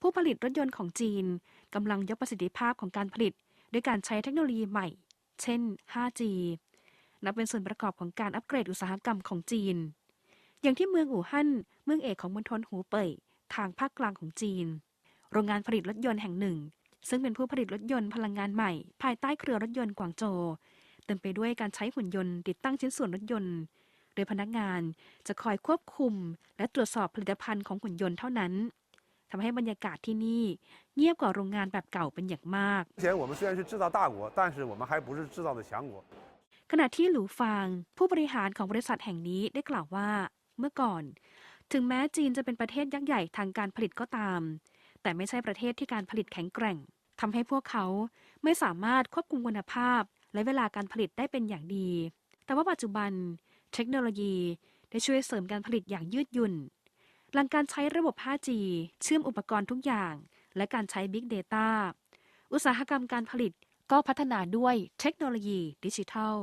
ผู้ผลิตรถยนต์ของจีนกำลังยกประสิทธิภาพของการผลิต ด้วยการใช้เทคโนโลยีใหม่ เช่น 5G นับเป็นส่วนประกอบของการอัปเกรดอุตสาหกรรมของจีน อย่างที่เมืองอู่ฮั่น เมืองเอกของมณฑลหูเป่ย ทางภาคกลางของจีน โรงงานผลิตรถยนต์แห่งหนึ่ง ซึ่งเป็นผู้ผลิตรถยนต์พลังงานใหม่ ภายใต้เครือรถยนต์กวางโจวเต็มไปด้วยการใช้หุ่นยนต์ติดตั้งชิ้นส่วนรถยนต์ โดยพนักงานจะคอยควบคุม และตรวจสอบผลิตภัณฑ์ของหุ่นยนต์เท่านั้น ทำให้บรรยากาศที่นี่เงียบกว่าโรงงานแบบเก่าเป็นอย่างมากขณะที่หลูฟางผู้บริหารของบริษัทแห่งนี้ได้กล่าวว่าเมื่อก่อน ถึงแม้จีนจะเป็นประเทศยักษ์ใหญ่ทางการผลิตก็ตาม แต่ไม่ใช่ประเทศที่การผลิตแข็งแกร่ง ทำให้พวกเขาไม่สามารถควบคุมคุณภาพ และเวลาการผลิตได้เป็นอย่างดี แต่ว่าปัจจุบัน เทคโนโลยีได้ช่วยเสริมการผลิตอย่างยืดหยุ่น หลังการใช้ระบบ 5G เชื่อมอุปกรณ์ทุกอย่าง และการใช้ Big Data อุตสาหกรรมการผลิตก็พัฒนาด้วยเทคโนโลยีดิจิทัล